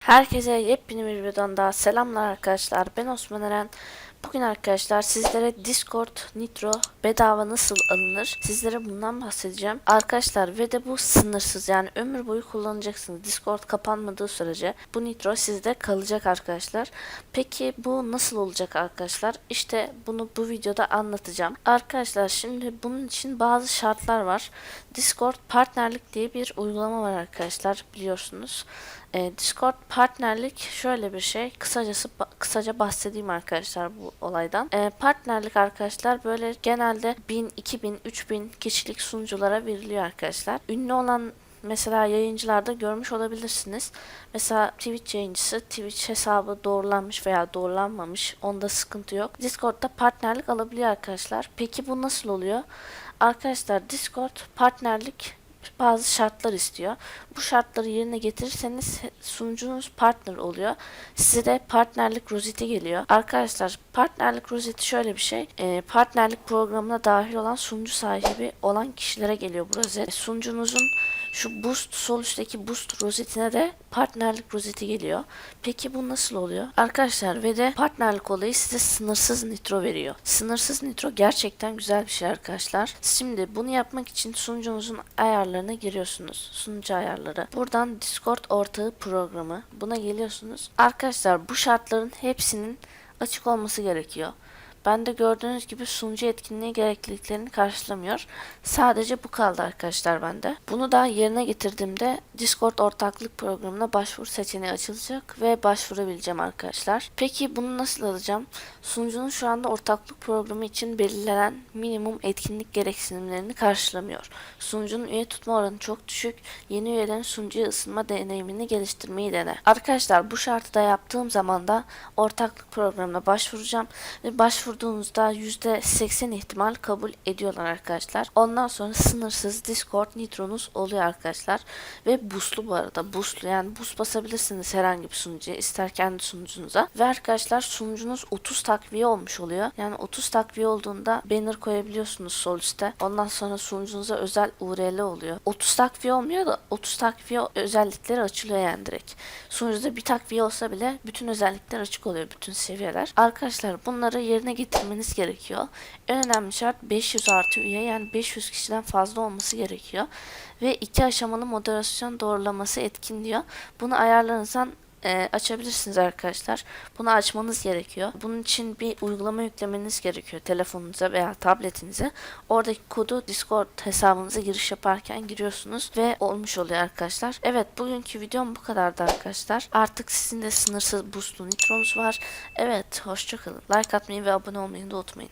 Herkese yepyeni bir videodan daha selamlar arkadaşlar. Ben Osman Eren. Bugün arkadaşlar sizlere Discord Nitro bedava nasıl alınır? Sizlere bundan bahsedeceğim. Arkadaşlar ve de bu sınırsız yani ömür boyu kullanacaksınız. Discord kapanmadığı sürece bu Nitro sizde kalacak arkadaşlar. Peki bu nasıl olacak arkadaşlar? İşte bunu bu videoda anlatacağım. Arkadaşlar şimdi bunun için bazı şartlar var. Discord partnerlik diye bir uygulama var arkadaşlar biliyorsunuz. Ee, Discord partnerlik şöyle bir şey. Kısacası kısaca bahsedeyim arkadaşlar bu olaydan. Ee, partnerlik arkadaşlar böyle genelde 1000, 2000, 3000 kişilik sunuculara veriliyor arkadaşlar. Ünlü olan mesela yayıncılarda görmüş olabilirsiniz. Mesela Twitch yayıncısı Twitch hesabı doğrulanmış veya doğrulanmamış. Onda sıkıntı yok. Discord'da partnerlik alabiliyor arkadaşlar. Peki bu nasıl oluyor? Arkadaşlar Discord partnerlik bazı şartlar istiyor. Bu şartları yerine getirirseniz sunucunuz partner oluyor. Size de partnerlik rozeti geliyor. Arkadaşlar partnerlik rozeti şöyle bir şey. Ee, partnerlik programına dahil olan sunucu sahibi olan kişilere geliyor bu rozet. Sunucunuzun şu boost sol üstteki boost rozetine de partnerlik rozeti geliyor. Peki bu nasıl oluyor? Arkadaşlar ve de partnerlik olayı size sınırsız nitro veriyor. Sınırsız nitro gerçekten güzel bir şey arkadaşlar. Şimdi bunu yapmak için sunucunuzun ayarlarına giriyorsunuz. Sunucu ayarları. Buradan Discord ortağı programı. Buna geliyorsunuz. Arkadaşlar bu şartların hepsinin açık olması gerekiyor. Ben de gördüğünüz gibi sunucu etkinliği gerekliliklerini karşılamıyor. Sadece bu kaldı arkadaşlar bende. Bunu da yerine getirdiğimde Discord ortaklık programına başvuru seçeneği açılacak ve başvurabileceğim arkadaşlar. Peki bunu nasıl alacağım? Sunucunun şu anda ortaklık programı için belirlenen minimum etkinlik gereksinimlerini karşılamıyor. Sunucunun üye tutma oranı çok düşük. Yeni üyelerin sunucuya ısınma deneyimini geliştirmeyi dene. Arkadaşlar bu şartı da yaptığım zaman da ortaklık programına başvuracağım ve başvurduğunuzda %80 ihtimal kabul ediyorlar arkadaşlar. Ondan sonra sınırsız Discord Nitro'nuz oluyor arkadaşlar. Ve boostlu bu arada. Boostlu yani boost basabilirsiniz herhangi bir sunucuya. ister kendi sunucunuza. Ve arkadaşlar sunucunuz 30 takviye olmuş oluyor. Yani 30 takviye olduğunda banner koyabiliyorsunuz sol üstte. Ondan sonra sunucunuza özel URL oluyor. 30 takviye olmuyor da 30 takviye özellikleri açılıyor yani direkt. Sunucuda bir takviye olsa bile bütün özellikler açık oluyor. Bütün seviyeler. Arkadaşlar bunları yerine getirmeniz gerekiyor. En önemli şart 500 artı üye yani 500 kişiden fazla olması gerekiyor. Ve iki aşamalı moderasyon doğrulaması etkin diyor. Bunu ayarlarınızdan e, açabilirsiniz arkadaşlar. Bunu açmanız gerekiyor. Bunun için bir uygulama yüklemeniz gerekiyor telefonunuza veya tabletinize. Oradaki kodu Discord hesabınıza giriş yaparken giriyorsunuz ve olmuş oluyor arkadaşlar. Evet bugünkü videom bu kadardı arkadaşlar. Artık sizin de sınırsız boostlu nitronuz var. Evet hoşçakalın. Like atmayı ve abone olmayı da unutmayın.